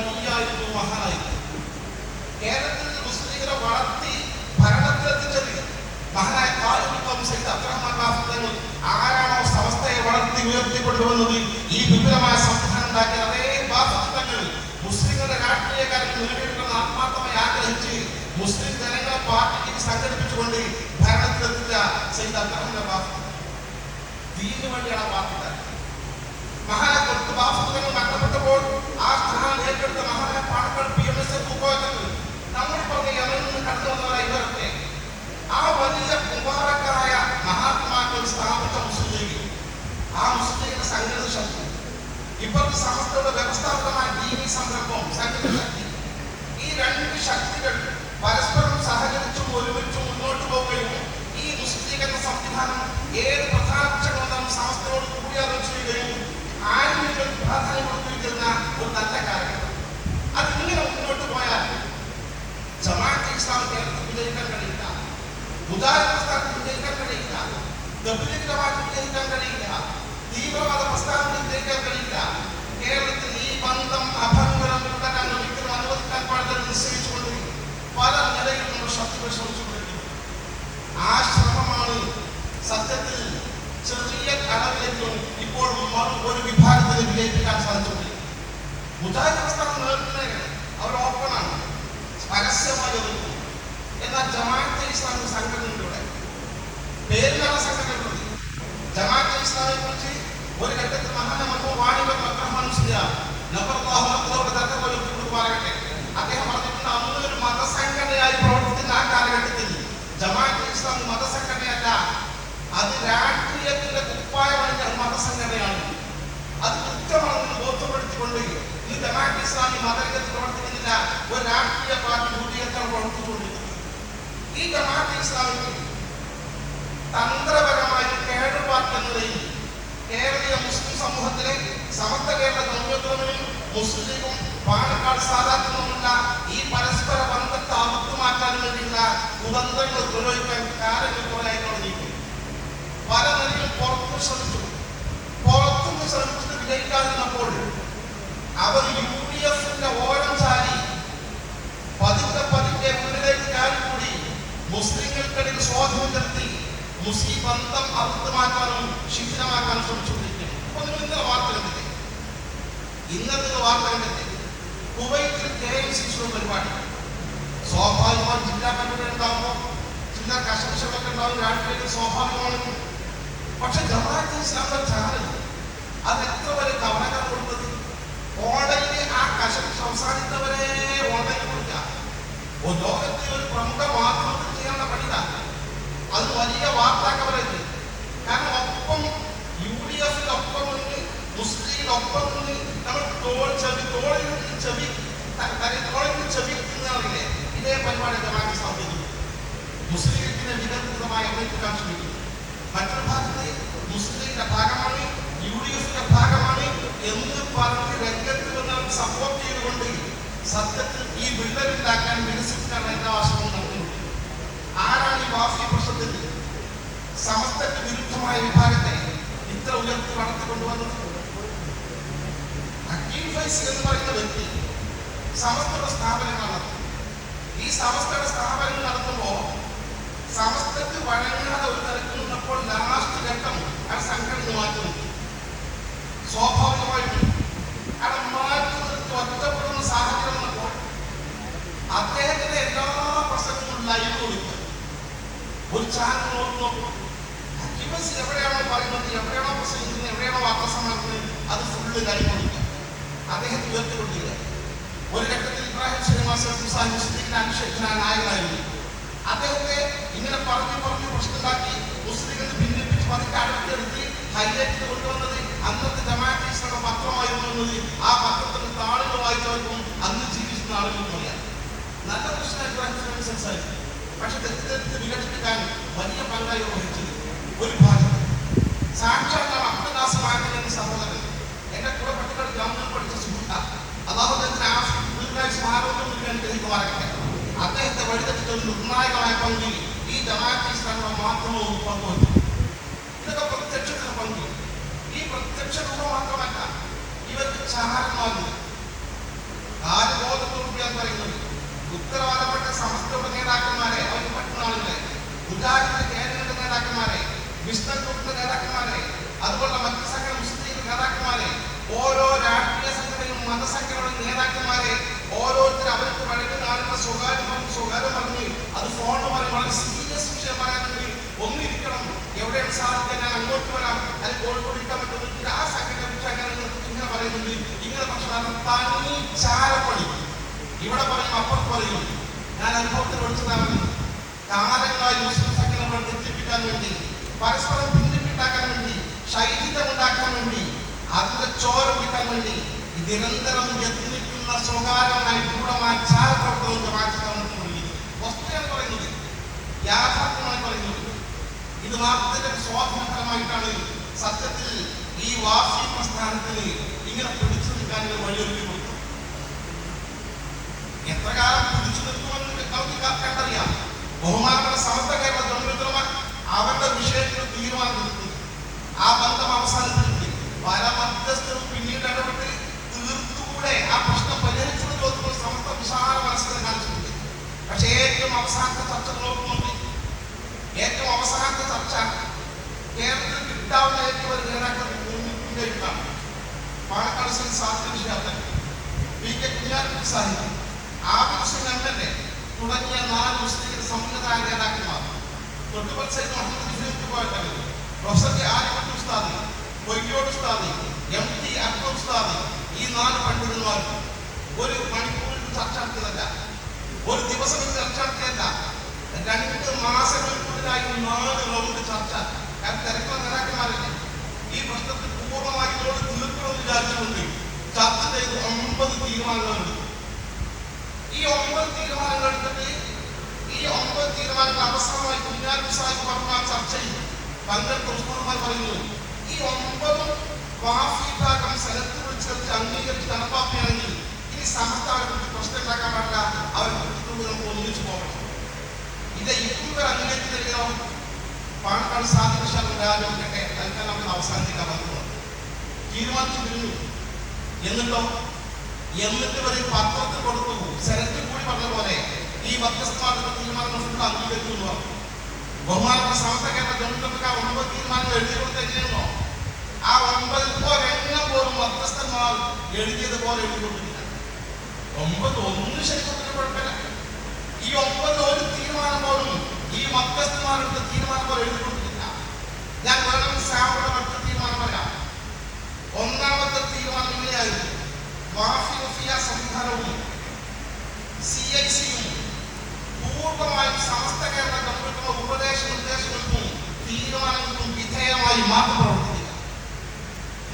വലിയായിരുന്നു മഹാനായിരുന്നു കേരളത്തിൽ മുസ്ലിങ്ങളെ വളർത്തി ഭരണത്തിലെത്തിച്ചത് മഹാനായ സൈദ് ബാഫുദ്ദീൻ ആരാണോ സമസ്തയെ വളർത്തി ഉയർത്തിക്കൊണ്ടുവന്നത്? ഈ വിപുലമായ സംവിധാനം ഉണ്ടാക്കിയ അതേ ബാഫുദ്ദീൻ മുസ്ലിങ്ങളുടെ രാഷ്ട്രീയക്കാരൻ നേടിയെടുക്കുന്ന ആത്മാർത്ഥമായി ആഗ്രഹിച്ച് മുസ്ലിം ജനങ്ങളെ പാർട്ടിക്ക് സംഘടിപ്പിച്ചുകൊണ്ട് ഭരണത്തിലെത്തിച്ച സൈദ് അബ്ദുറഹ്മാൻ ബാഫുദ്ദീൻ ദീനു വേണ്ടിയാണ് ആ പാർട്ടി ഉണ്ടാക്കിയത്. മഹാനായ തൊട്ട് ബാഫുദ്ദീൻ മരണപ്പെട്ടപ്പോൾ ആ സ്ഥാനം ഏറ്റെടുത്ത മഹാനായ Panakkad P M S A Pookoyathangal നമ്മൾ പറഞ്ഞ യമനിൽ നിന്ന് കടന്നു വന്നവരായ ഇവരൊക്കെ ആ വലിയ മുബാറക്കായ മഹാത്മാക്കൾ സ്ഥാപിച്ച മുസ്ലിം ലീഗ് ആ മുസ്ലിം ലീഗിന്റെ സംഘടിത ശക്തി ഇപ്പോഴത്തെ സമസ്തയുടെ വ്യവസ്ഥാപകമായ ദീനി സംരംഭം സംഘടിത ശക്തി ഈ രണ്ട് ശക്തികൾ പരസ്പരം സഹകരിച്ചും ഒരുമിച്ചും മുന്നോട്ട് പോവുകയും ഈ മുസ്ലിം ലീഗ് എന്ന സംവിധാനം ഏത് പ്രധാനപക്ഷങ്ങളും സമസ്തയോട് കൂടിയാലും ചെയ്യുകയും ആരോഗ്യം പ്രാധാന്യം കൊടുത്തിരിക്കുന്ന ഒരു നല്ല കാര്യം അതിങ്ങനെ മുന്നോട്ട് പോയാൽ ജമാഅത്തെ ഇസ്ലാം കേരളത്തിൽ വിജയിക്കാൻ കഴിയില്ല കഴിയില്ല തബ്ലീഗ് ജമാഅത്ത് വിജയിക്കാൻ കഴിയില്ല തീവ്രവാദ പ്രസ്ഥാനത്തിൽ വിജയിക്കാൻ കഴിയില്ല കേരളത്തിൽ ഈ ബന്ധം അഭംഗുരം തുടരാൻ ഒരിക്കലും അനുവദിക്കാൻ പാടില്ല നിശ്ചയിച്ചുകൊണ്ട് പല നിലയിലും നമ്മൾ ശക്തികൾ ശ്രമിച്ചുകൊണ്ടിരിക്കുന്നു ആ ശ്രമമാണ് സത്യത്തിൽ ചെറിയ അളവിലെങ്കിലും ഇപ്പോൾ ഒരു വിഭാഗത്തിന് വിജയിപ്പിക്കാൻ സാധിച്ചുകൊണ്ടിരിക്കുന്നത് മുജാഹിദ് പ്രസ്ഥാനം നേരിടുന്നതിന് അവർ ഓപ്പണാണ് പരസ്യമായി എതിർക്കും എന്നാൽ ജമാഅത്തെ ഇസ്ലാമിക സംഘടനയുടെ പേരിലാണ് സംഘടനയുള്ളത് ജമാഅത്തെ ഇസ്ലാമിയെ കുറിച്ച് ഒരു ഘട്ടത്തിൽ മഹാന മഹോ വാണിബൻ അബ്രഹ്മാൻ നബർഹുടെ പറയട്ടെ? അദ്ദേഹം പറഞ്ഞിട്ടുണ്ട് അന്ന് ഒരു മതസംഘടനയായി പ്രവർത്തിക്കുന്ന ആ കാലഘട്ടത്തിൽ ജമാഅത്തെ ഇസ്ലാം മതസംഘടനയല്ല അത് രാഷ്ട്രീയത്തിന്റെ കുപ്പായമണിഞ്ഞ മതസംഘടനയാണ്. അത് കൃത്യമാണെന്ന് ബോധ്യപ്പെടുത്തിക്കൊണ്ട് ഈ ജമാഅത്ത് ഇസ്ലാമി മതരംഗത്ത് പ്രവർത്തിക്കുന്നില്ല ഒരു രാഷ്ട്രീയ പാർട്ടി രൂപീകരണം പ്രവർത്തിച്ചുകൊണ്ടിരിക്കുന്നത് ഈ ജമാഅത്ത് ഇസ്ലാമിക്ക് തന്ത്രപരമായി നിലയിൽ കേരളീയ മുസ്ലിം സമൂഹത്തിലെ സമസ്ത കേരള ജമ്മിയത്തുലമയും മുസ്ലിം ലീഗും പാലക്കാട് സാധാരണമുള്ള ഈ പരസ്പര ബന്ധത്തെ അറുത്തു മാറ്റാൻ വേണ്ടിയുള്ള കുതന്ത്രങ്ങൾ പ്രയോഗിക്കാൻ കാലങ്ങൾ കുറെ തുടങ്ങിയിട്ടുണ്ട്. പല നിലയും പുറത്ത് ശ്രമിച്ചു. പുറത്തുനിന്ന് ശ്രമിച്ചിട്ട് വിജയിക്കാതിരുന്നപ്പോൾ അവർ യു ഡി എഫിന്റെ ഓരം ചാരി പതുക്കെ പതുക്കെ ഉള്ളിലേക്ക് കാലിക്കൂടി മുസ്ലിങ്ങൾക്കിടയിൽ സ്വാധീനം ചെലുത്തി മുസ്ലിം ബന്ധം അറുത്ത് മാറ്റാനും ശിഥിലമാക്കാനും ശ്രമിച്ചുകൊണ്ടിരിക്കുന്നു അപ്പൊ നിങ്ങൾ ഇന്നലെ വാർത്ത കണ്ടില്ലേ ഇന്നത്തെ വാർത്ത കണ്ടെത്തി കുവൈറ്റിൽ കെ എം സി ഷോ പരിപാടി. സ്വാഭാവികമായി ജില്ലാ കമ്മിറ്റി ഉണ്ടാകുമ്പോൾ ചില കശപശകളൊക്കെ ഉണ്ടാവും രാഷ്ട്രീയത്തിൽ സ്വാഭാവികമാണ് പക്ഷെ ജമാഅത്ത് ഇസ്ലാമിന്റെ ചാനൽ അത് എത്ര വരെ കവനകൾ കൊടുത്തത്? ഓൺലൈനിൽ ആ കശപ്പ് അവസാനിത്തവരെ ഓൺലൈനിൽ കൊടുക്കുക. ലോകത്തെ ഒരു പ്രമുഖ മാധ്യമത്തിൽ ചെയ്യേണ്ട പണിത. അത് വലിയ വാർത്താ എന്ന് പറഞ്ഞ് രംഗത്ത് വന്ന് സപ്പോർട്ട് ചെയ്തുകൊണ്ട് സത്യത്തിൽ ഈ വിള്ളലുണ്ടാക്കാൻ വികസിപ്പിക്കാൻ എല്ലാ ആശ്രമം നടത്തുന്നത് ആരാണ് ഈ വാഫി പ്രശ്നത്തിൽ സമസ്തക്ക് വിരുദ്ധമായ വിഭാഗത്തെ ഇത്ര ഉയർത്തി വളർത്തിക്കൊണ്ടുവന്നത് അക്കീം ഫൈസ് എന്ന് പറയുന്ന വ്യക്തി സമസ്തയുടെ സ്ഥാപനങ്ങൾ നടത്തും ഈ സമസ്തയുടെ സ്ഥാപനങ്ങൾ നടത്തുമ്പോൾ സമസ്തക്ക് വഴങ്ങാതെ ഒരു തരത്തിൽ നിന്നപ്പോൾ ലാസ്റ്റ് ഘട്ടം ആ സംഘടന മാറ്റുന്നു സ്വാഭാവികമായിട്ടും കാരണം മാറ്റി ഒറ്റപ്പെടുന്ന സാഹചര്യം വന്നപ്പോൾ അദ്ദേഹത്തിന്റെ എല്ലാ പ്രസംഗങ്ങളും ലൈവ് കൊടുക്കുക. ഒരു ചാനൽ നോക്കി എവിടെയാണോ പറയുന്നത് എവിടെയാണോ പ്രസംഗിക്കുന്നത് എവിടെയാണോ വാർത്താസമ്മേളനത്തിന് അത് ഫുള്ള് ലൈവ് കൊടുക്കുക. അദ്ദേഹം ഉയർത്തിക്കൊണ്ടില്ല ഒരു ഘട്ടത്തിൽ ഇബ്രാഹിം ശ്രീനിവാസൻ സാഹിബ് സിദ്ദീഖിന്റെ അനുശേഷന നായകനായിരുന്നു. അദ്ദേഹത്തെ ഇങ്ങനെ പറഞ്ഞു പറഞ്ഞു പ്രശ്നമുണ്ടാക്കി മുസ്ലിങ്ങൾ ഭിന്നിപ്പിച്ച് പതുക്കെ അടുത്തെടുത്ത് ഹൈലൈറ്റ് കൊണ്ടുവന്നത് അന്നത്തെ പത്രമായിരുന്നു ആ പത്രത്തിന് താളുകൾ വായിച്ചവർക്കും അന്ന് ജീവിച്ചിരുന്ന ആളുകൾക്കും അറിയാം. നല്ല പ്രശ്നമായിട്ട് സംസാരിക്കും. പക്ഷെ തെറ്റിദ്ധരിച്ച് വികസിപ്പിക്കാൻ വലിയ പങ്കായി വഹിച്ചത് ഒരു ഭാഗം. സാക്ഷാത് അബ്ദുദാസ് മാനൻ എന്ന സഹോദരൻ. സഹായമാകും ആര് ബോധത്തോടുകൂടിയാണ് പറയുന്നത് ഉത്തരവാദപ്പെട്ട സമസ്ത നേതാക്കന്മാരെ അവർക്ക് പറ്റുന്ന ആളുകളെ ഉദാഹരണത്തിന് കേരളയുടെ നേതാക്കന്മാരെ വിഷ്ണു ഗ്രൂപ്പിന്റെ നേതാക്കന്മാരെ അതുപോലെ മറ്റ് സംഘടന മുസ്ലിം നേതാക്കന്മാരെ ഓരോ രാഷ്ട്രീയ സംഘടനയും മതസംഘടനകളും നേതാക്കന്മാരെ ഓരോരുത്തർ അവർക്ക് വഴങ്ങുന്ന ആളുകളുടെ സ്വകാര്യം സ്വകാര്യം അത് ഇവിടെ പറയും അപ്പുറത്ത് പറയും. ഞാൻ അനുഭവത്തിൽ പഠിച്ചതാണ് കാലങ്ങളായി മുസ്ലിം സംഘടനകളെ തെറ്റിപ്പിക്കാൻ വേണ്ടി പരസ്പരം ഭിന്നിപ്പിട്ടാക്കാൻ വേണ്ടി ശൈലിതം ഉണ്ടാക്കാൻ വേണ്ടി അതിന്റെ ചോര കിട്ടാൻ വേണ്ടി നിരന്തരം യത്നിക്കുന്ന സ്വകാര്യമായി ഗൂഢമായ ചാരപ്രവർത്തനം ജമാഅത്ത് വസ്തുതയാണ് പറയുന്നത്. യാഥാർത്ഥ്യമായി പറയുന്നത്. ഇത് മാത്രത്തിന്റെ സ്വാധീന സത്യത്തിൽ ഈ വാസി പ്രസ്ഥാനത്തിന് ഇങ്ങനെ പിടിച്ചു നിൽക്കാൻ ഒരു വഴിയൊരുക്കി കൊടുത്തു എത്ര കാലം കുടിച്ചു നിൽക്കുമെന്ന് നമുക്ക് കണ്ടറിയാം? ബഹുമാനപ്പെട്ട സമസ്ത കേരള ജനവിദ്രമ അവരുടെ വിഷയത്തിൽ തീരുമാനം എടുത്തു ആ ബന്ധം അവസാനിപ്പിച്ചിട്ടുണ്ട് പല മധ്യസ്ഥരും പിന്നീട് ഇടപെട്ട് തീർത്തുകൂടെ ആ പ്രശ്നം പരിഹരിച്ചു ചോദിക്കുമ്പോൾ സമസ്ത വിശാല മനസ്സിനെ കാണിച്ചിട്ടുണ്ട്. പക്ഷേ ഏറ്റവും അവസാനത്തെ ചർച്ച നോക്കുന്നുണ്ട്. ഏറ്റവും അവസാനത്തെ ചർച്ച കേരളത്തിൽ കിട്ടാവുന്ന ഏറ്റവും ഒരു നേതാക്കൾ പാലക്കാട് ശ്രീ സാഹിത്യ വിഷയാർത്ഥൻ P K Kunhalikutty Sahib. Abid Hussain M തുടങ്ങിയ നാല് മുസ്ലിം സമുന്നതായ നേതാക്കന്മാർ. തൊട്ടുപൽ സൈഡ് മുഹമ്മദ് ജിഫിൻ പ്രൊഫസർ കെ ആലിക്കുട്ടി ഉസ്താദി കൊയ്യോട് ഉസ്താദി എം ടി അക്ബർ ഈ നാല് പണ്ഡിതന്മാർക്കും ഒരു മണിക്കൂറിൽ ചർച്ച ഒരു ദിവസം ചർച്ച നടത്തിയല്ല രണ്ട് മാസങ്ങൾക്കുള്ളിലായി നാല് റൗണ്ട് ചർച്ച. കാരണം തിരക്കുള്ള നേതാക്കന്മാരല്ലേ? ഈ പ്രശ്നത്തിൽ പൂർണമായി ഇതോട് തീർക്കണമെന്ന് വിചാരിച്ചുകൊണ്ട് ചർച്ച ചെയ്ത് ഒമ്പത് തീരുമാനങ്ങൾ എടുത്തു. ഈ ഒമ്പത് തീരുമാനങ്ങൾ എടുത്തിട്ട് ഈ ഒമ്പത് തീരുമാനങ്ങൾ അവസാനമായി കുഞ്ഞാലി സാഹിബ് പറഞ്ഞ ചർച്ചയിൽ പങ്കെടുത്ത ഉസ്മാൻമാർ പറയുന്നു ഈ ഒമ്പതും വാഫീതാക്കം സ്ഥലത്ത് വിളിച്ചെടുത്ത് അംഗീകരിച്ച് നടപ്പാക്കുകയാണെങ്കിൽ ഇനി സമസ്ത അവരെ കുറിച്ച് പ്രശ്നം ഉണ്ടാക്കാൻ പാടില്ല അവർ നമുക്ക് ഒന്നിച്ചു പോകണം. ഇത് ഇതുവരെ അംഗീകരിച്ചില്ലെങ്കിലോ പാണക്കാട് സാധിച്ചാൽ രാജൊക്കെ തൽക്കാലം നമുക്ക് അവസാനിപ്പിക്കാൻ പറ്റുന്നു തീരുമാനിച്ചു കഴിഞ്ഞു എന്നിട്ടോ? എന്നിട്ട് ഇവർ പത്രത്തിൽ കൊടുത്തു സെനറ്റിൽ കൂടി പറഞ്ഞ പോലെ ഈ മധ്യസ്ഥമായിട്ടുള്ള ഫുൾ അംഗീകരിച്ചു എന്ന് പറഞ്ഞു ബഹുമാനപ്പെട്ട സമസ്ത കേരള ഗവൺമെന്റ് ആ ഒമ്പത് തീരുമാനങ്ങൾ എഴുതി കൊടുത്ത് എങ്ങനെയാണോ ആ ഒമ്പതിൽ ഒരെണ്ണം പോലും മധ്യസ്ഥന്മാർ എഴുതിയതുപോലെ എഴുതി കൊടുത്തില്ല ഒമ്പത് ഒന്നും ശരിക്കും കുഴപ്പമില്ല. ഈ ഒമ്പത് ഒരു തീരുമാനം പോലും ഈ മധ്യസ്ഥന്മാരുടെ തീരുമാനം പോലെ എഴുതി കൊടുത്തില്ല ഞാൻ വേണമെങ്കിൽ സാറിന്റെ മറ്റു തീരുമാനം പറയാം. ഒന്നാമത്തെ തീരുമാനം ഇങ്ങനെയായിരുന്നു. വഫിയ സംവിധാനവും സി ഐ പൂർണമായും സമസ്ത കേരള ഗവൺമെന്റിന്റെ ഉപദേശ നിർദ്ദേശങ്ങൾക്കും തീരുമാനങ്ങൾക്കും വിധേയമായി മാത്രം പ്രവർത്തിക്കുക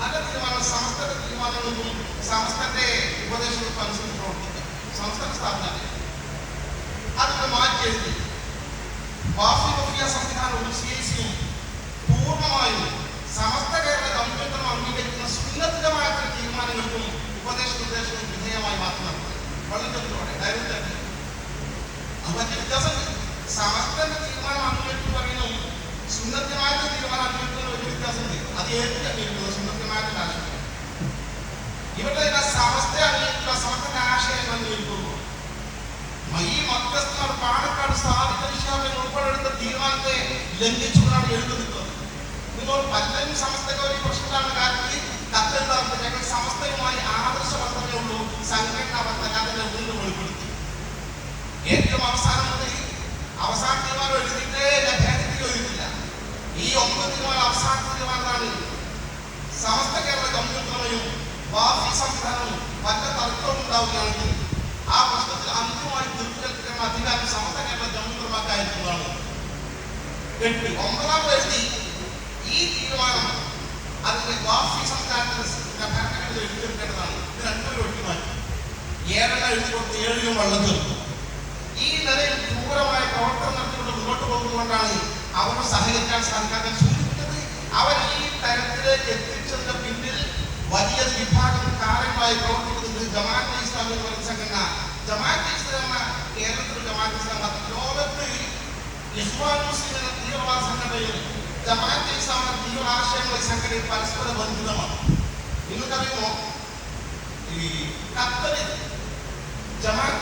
നല്ല തീരുമാനം സമസ്തയുടെ തീരുമാനങ്ങൾക്കും സമസ്തന്റെ ഉപദേശങ്ങൾക്കും അനുസരിച്ച് പ്രവർത്തിക്കുക. സംസ്ഥാന സ്ഥാപനത്തെ അതിനെ മാറ്റി എഴുതി. വാഫി വഫിയ സംവിധാനവും സി ഐ സിയും പൂർണമായും സമസ്ത കേരള ഗവൺമെന്റിനും അംഗീകരിക്കുന്ന സുന്നതമായ തീരുമാനങ്ങൾക്കും ഉപദേശ നിർദ്ദേശങ്ങൾക്കും വിധേയമായി മാത്രം വളരെ ഡയറക്റ്റ് അത് മറ്റു വ്യത്യാസമുണ്ട് സമസ്തന്റെ തീരുമാനം അംഗീകരിച്ചു പറയുന്നു സുന്നത്തമായ തീരുമാനം അംഗീകരിക്കുന്ന ഒരു വ്യത്യാസമുണ്ട് അത് അംഗീകരിക്കുന്നത് സുന്നത്തമായ ആശയം ഇവരുടെ സമസ്ത അംഗീകരിക്കുക സമസ്തന്റെ ആശയം അംഗീകരിക്കുന്നു ഈ മധ്യസ്ഥർ പാലക്കാട് സ്ഥാപിത വിഷയം ഉൾപ്പെടെടുത്ത തീരുമാനത്തെ ലംഘിച്ചുകൊണ്ടാണ് എഴുതുന്നത് നിങ്ങൾ പലരും സമസ്തക്ക് ഒരു പ്രശ്നമാണ് കാര്യത്തിൽ കത്തെഴുതാറുണ്ട്. ഞങ്ങൾ സമസ്തയുമായി ആദർശ ഉള്ളൂ. സംഘടനാ ബന്ധം അതിനെ വീണ്ടും വെളിപ്പെടുത്തി. ഏറ്റവും അവസാനം അവസാന തീരുമാനം എഴുതിയിട്ടേ ഭേദത്തിൽ എഴുതിയില്ല ഈ ഒമ്പത് തീരുമാനം അവസാന തീരുമാനമാണ് സമസ്ത കേരള ഗവൺമെന്റും വാഫി സംവിധാനവും വല്ല തർക്കവും ഉണ്ടാവുകയാണെങ്കിൽ ആ പ്രശ്നത്തിൽ അന്തിമമായി തീർച്ചയായിട്ടും അധികാരം സമസ്ത കേരള കമ്പ്യൂട്ടർമാർക്കായിരിക്കുന്നതാണ് എട്ട് ഒമ്പതാമത് എഴുതി ഈ തീരുമാനം അതിന്റെ വാഫി സംസ്ഥാനത്തിന് ഭരണഘടന എഴുതിയെടുക്കേണ്ടതാണ് ഇത് രണ്ടുപേരും ഒഴിഞ്ഞു മാറ്റി. ഏഴെണ്ണം എഴുതി കൊടുത്ത് ഏഴിലും വള്ളം തീർന്നു ഈ നിലയിൽ ക്രൂരമായ പ്രവർത്തനം നടത്തിക്കൊണ്ട് മുന്നോട്ട് പോകുന്നതുകൊണ്ടാണ് അവർ സഹകരിക്കാൻ സാധിക്കാതെ സൂചിപ്പിച്ചത് അവർ ഈ തരത്തിലേക്ക് എത്തിച്ചതിന്റെ പിന്നിൽ വലിയ വിഭാഗം കാലങ്ങളായി പ്രവർത്തിക്കുന്നത് ജമാഅത്തെ ഇസ്ലാമി എന്ന് പറയുന്ന സംഘടന ജമാഅത്തെ ഇസ്ലാമ കേരളത്തിൽ ജമാഅത്തെ ഇസ്ലാം ലോകത്ത് ഇസ്ലാം മുസ്ലിം എന്ന തീവ്രവാദ സംഘടനയിൽ ജമാഅത്തെ ഇസ്ലാം എന്ന തീവ്ര ആശയങ്ങളെ സംഘടനയും പരസ്പര ബന്ധിതമാണ്. നിങ്ങൾക്കറിയുമോ? ഈ ഖത്തറിൽ ജമാഅത്ത്